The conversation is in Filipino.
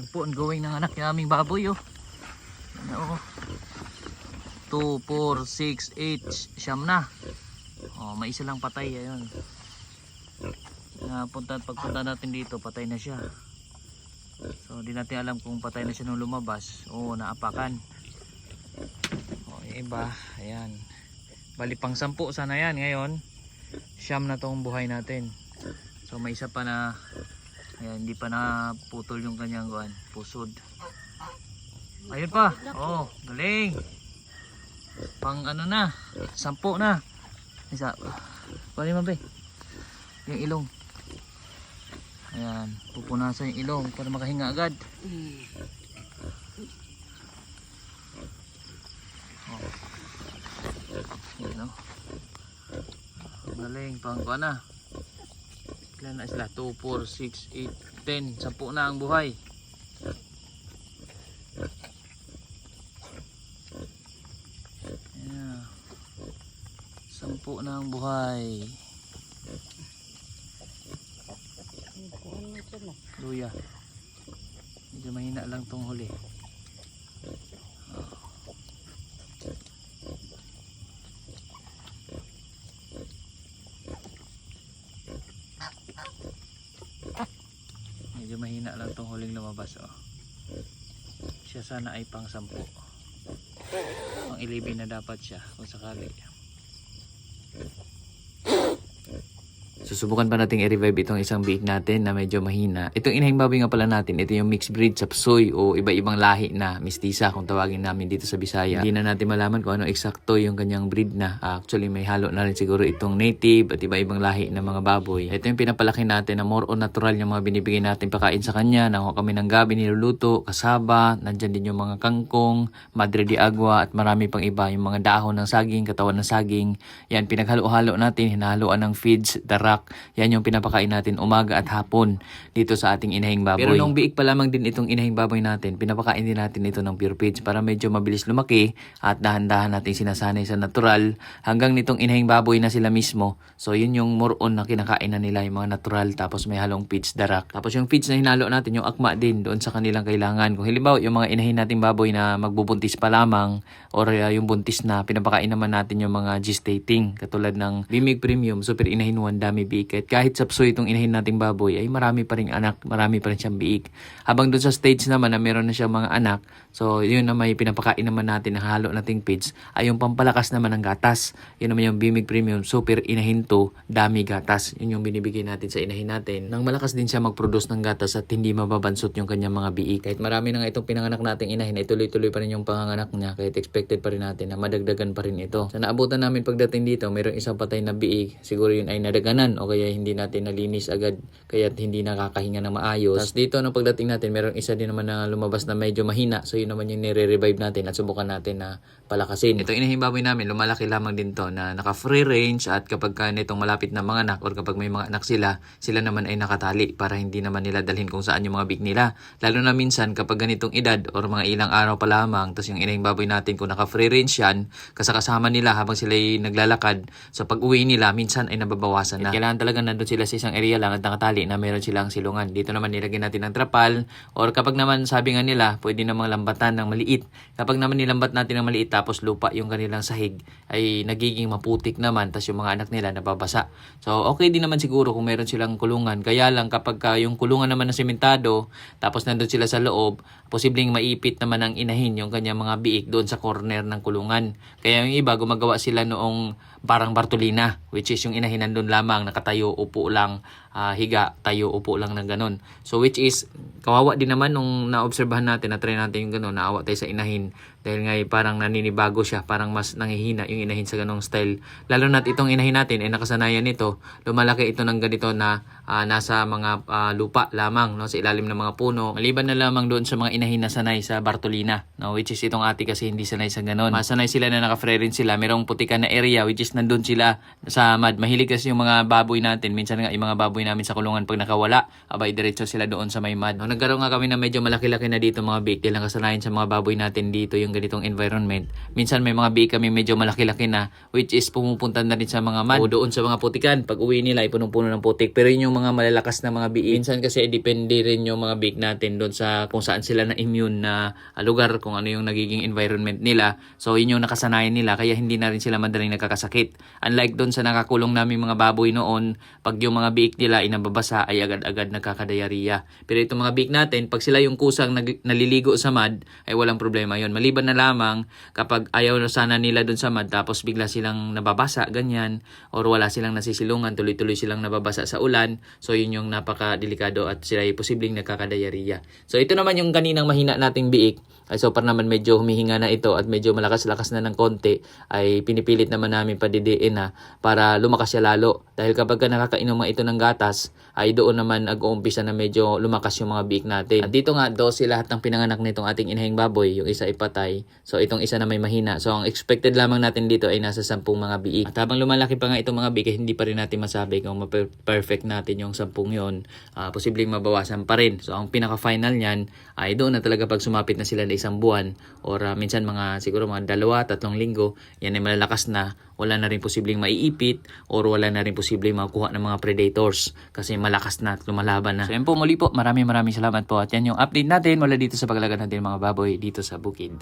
Yan po, ongoing ng anak ng aming baboy oh. Ano oh. 2, 4, 6, 8, siyam na. Oh, may isa lang patay ayun. Na punta pagpunta natin dito, patay na siya. So, di natin alam kung patay na siya nung lumabas o naapakan. O, yung iba, ayan. Bali pang sampu sana yan ngayon. Siyam na tong buhay natin. So, may isa pa na ayan, hindi pa na putol yung kanyang kuan, pusod. Ayun pa. Oh, galing. Pang ano na, sampu na. Isa. Kunin mo be. Yung ilong. Ayan, pupunasan yung ilong para makahinga agad. Oh. Yan o. Galing, pang kuha na. Ilan na sila? 2, 4, 6, 8, 10. Sampu na ang buhay. Yeah. Sampu na ang buhay. Luya. Medyo mahina lang tong huli. Medyo mahina lang tong huling lumabas oh. Siya sana ay pang sampu. Pang 11 na dapat siya kung sakali. Susubukan pa nating i-revive itong isang biik natin na medyo mahina. Itong inahing nga pala natin, ito yung mixed breed sa Psoy o iba-ibang lahi na mistisa kung tawagin namin dito sa Bisaya. Hindi na natin malaman kung ano eksakto yung kanyang breed na. Ah, actually, may halo na rin siguro itong native at iba-ibang lahi na mga baboy. Ito yung pinapalaki natin na more on natural yung mga binibigay natin pakain sa kanya. Nakuha kami ng gabi niluluto, kasaba, nandyan din yung mga kangkong, madre de agua at marami pang iba. Yung mga dahon ng saging, katawan ng saging. Yan, pinaghalo-halo natin, hinahaluan ng feeds, darak. Yan yung pinapakain natin umaga at hapon dito sa ating inahing baboy. Pero nung biik pa lamang din itong inahing baboy natin, pinapakain din natin ito ng pure feeds para medyo mabilis lumaki at dahan-dahan natin sinasanay sa natural hanggang nitong inahing baboy na sila mismo. So yun yung more on na kinakain na nila yung mga natural tapos may halong feeds darak. Tapos yung feeds na hinalo natin, yung akma din doon sa kanilang kailangan. Kung halimbawa yung mga inahin nating baboy na magbubuntis pa lamang or uh, yung buntis na pinapakain naman natin yung mga gestating katulad ng Bimig Premium, Super Inahin 1, Dami Biik. At kahit sapso itong inahin nating baboy ay marami pa rin anak, marami pa rin siyang biik. Habang doon sa stage naman na meron na siyang mga anak, so yun na may pinapakain naman natin na halo nating feeds ay yung pampalakas naman ng gatas. Yun naman yung Bimig Premium, Super Inahin 2, Dami Gatas. Yun yung binibigay natin sa inahin natin. Nang malakas din siya mag-produce ng gatas at hindi mababansot yung kanyang mga biik. Kahit marami na nga itong pinanganak nating inahin, ay tuloy-tuloy pa rin yung panganganak niya. Kahit expected pa rin natin na madagdagan pa rin ito. Sa naabutan namin pagdating dito, mayroong isang patay na biik. Siguro yun ay nadaganan o kaya hindi natin nalinis agad kaya hindi nakakahinga ng maayos. Tapos dito nung pagdating natin, mayroong isa din naman na lumabas na medyo mahina. So yun naman yung nire-revive natin at subukan natin na palakasin. Ito inahibaboy namin, lumalaki lamang din to na naka-free range at kapag ka nitong malapit na mga anak or kapag may mga anak sila, sila naman ay nakatali para hindi naman nila dalhin kung saan yung mga big nila. Lalo na minsan kapag ganitong edad or mga ilang araw pa lamang, tapos yung inahing baboy natin kung naka-free range yan, kasakasama nila habang sila ay naglalakad, so pag uwi nila, minsan ay nababawasan na. Kailangan talaga nandun sila sa isang area lang at nakatali na meron silang silungan. Dito naman nilagyan natin ng trapal or kapag naman sabi nga nila, pwede namang lambatan ng maliit. Kapag naman nilambat natin ng maliit tapos lupa yung kanilang sahig ay nagiging maputik naman tapos yung mga anak nila nababasa. So okay din naman siguro kung meron silang kulungan. Kaya lang kapag ka yung kulungan naman na sementado tapos nandun sila sa loob, posibleng maipit naman ang inahin yung kanyang mga biik doon sa corner ng kulungan. Kaya yung iba gumagawa sila noong parang Bartolina which is yung inahin nandun lamang nakatayo upo lang ah, higa tayo upo lang ng ganun. So which is kawawa din naman nung naobserbahan natin na try natin yung ganun naawa tayo sa inahin dahil nga eh, parang naninibago siya parang mas nangihina yung inahin sa ganong style. Lalo na't itong inahin natin ay nakasanayan nito. Lumalaki ito ng ganito na ah, nasa mga ah, lupa lamang no sa ilalim ng mga puno. Maliban na lamang doon sa mga inahin na sanay sa Bartolina no which is itong ati kasi hindi sanay sa ganon masanay sila na naka-free sila. Merong putikan na area which is nandun sila sa mad mahilig kasi yung mga baboy natin. Minsan nga yung mga baboy namin sa kulungan pag nakawala, abay diretso sila doon sa may mud. No, nagkaroon nga kami na medyo malaki-laki na dito mga biik, lang kasanayan sa mga baboy natin dito yung ganitong environment. Minsan may mga biik kami medyo malaki-laki na which is pumupunta na rin sa mga mud o doon sa mga putikan. Pag uwi nila ay punong-puno ng putik. Pero yun yung mga malalakas na mga biik. Minsan kasi depende rin yung mga biik natin doon sa kung saan sila na immune na ah, lugar, kung ano yung nagiging environment nila. So yun yung nakasanayan nila kaya hindi na rin sila madaling nagkakasakit. Unlike doon sa nakakulong namin mga baboy noon, pag yung mga biik nila inababasa ay agad-agad nagkakadayariya. Pero itong mga biik natin, pag sila yung kusang naliligo sa mud, ay walang problema yon. Maliban na lamang kapag ayaw na sana nila doon sa mud tapos bigla silang nababasa, ganyan, or wala silang nasisilungan, tuloy-tuloy silang nababasa sa ulan, so yun yung napaka-delikado at sila ay posibleng nagkakadayariya. So ito naman yung kaninang mahina nating biik, ay so para naman medyo humihinga na ito at medyo malakas-lakas na ng konti, ay pinipilit naman namin padidiin na para lumakas siya lalo. Dahil kapag ka nakakainom ito ng gatas, ay doon naman nag-uumpisa na medyo lumakas yung mga biik natin. At dito nga, 12 lahat ng pinanganak nitong ating inahing baboy, yung isa ay patay. So itong isa na may mahina. So ang expected lamang natin dito ay nasa 10 mga biik. At habang lumalaki pa nga itong mga biik, hindi pa rin natin masabi kung ma-perfect natin yung 10 yon. Ah, posibleng mabawasan pa rin. So ang pinaka-final niyan ay doon na talaga pag sumapit na sila na isang buwan or ah, minsan mga siguro mga dalawa, tatlong linggo, yan ay malalakas na wala na rin posibleng maiipit or wala na rin posibleng makuha ng mga predators kasi malakas na at lumalaban na. So yan po muli po, maraming maraming salamat po at yan yung update natin mula dito sa paglagan natin mga baboy dito sa bukid.